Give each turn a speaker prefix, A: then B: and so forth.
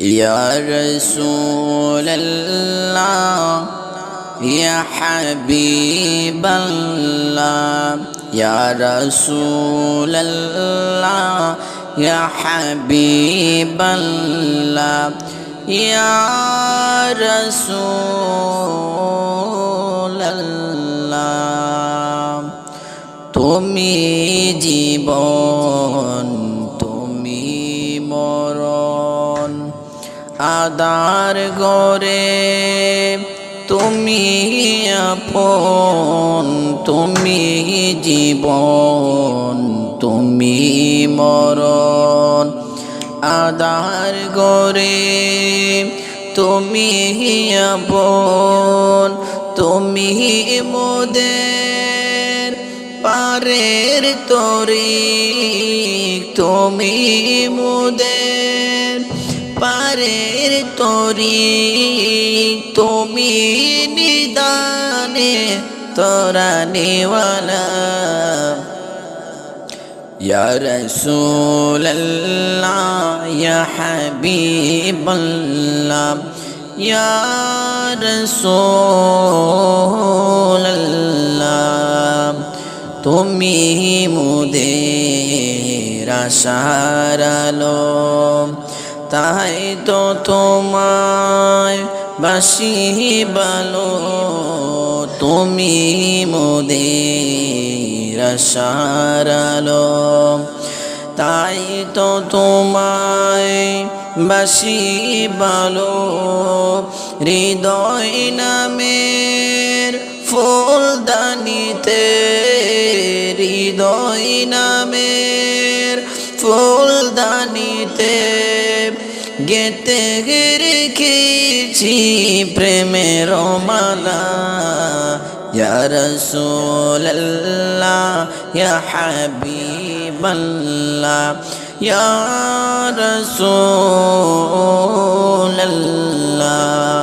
A: يا رسول الله يا حبيب الله يا رسول الله يا حبيب الله يا رسول الله তুমি জীবন আদার গরে তুমি আপন, তুমি জীবন, তুমি মরণ। আদার গরে তুমি আপন, তুমি মোদের পারের তরি তুমি মোদের পারের তরি তুমি নিদানে তোরা নেওয়ালা يا رسول الله يا حبيب الله يا رسول الله তুমি মুদের আশার আলো তাই তো তোমায় বাসি বালো। তুমি মোদের আশার তাই তো তোমায় বাসি বালো। হৃদয় নামের ফুলদানিতে, হৃদয় নামের ফুলদানিতে গেতে রেখেছি প্রেমের মালা يا رسول الله يا حبيب الله يا رسول الله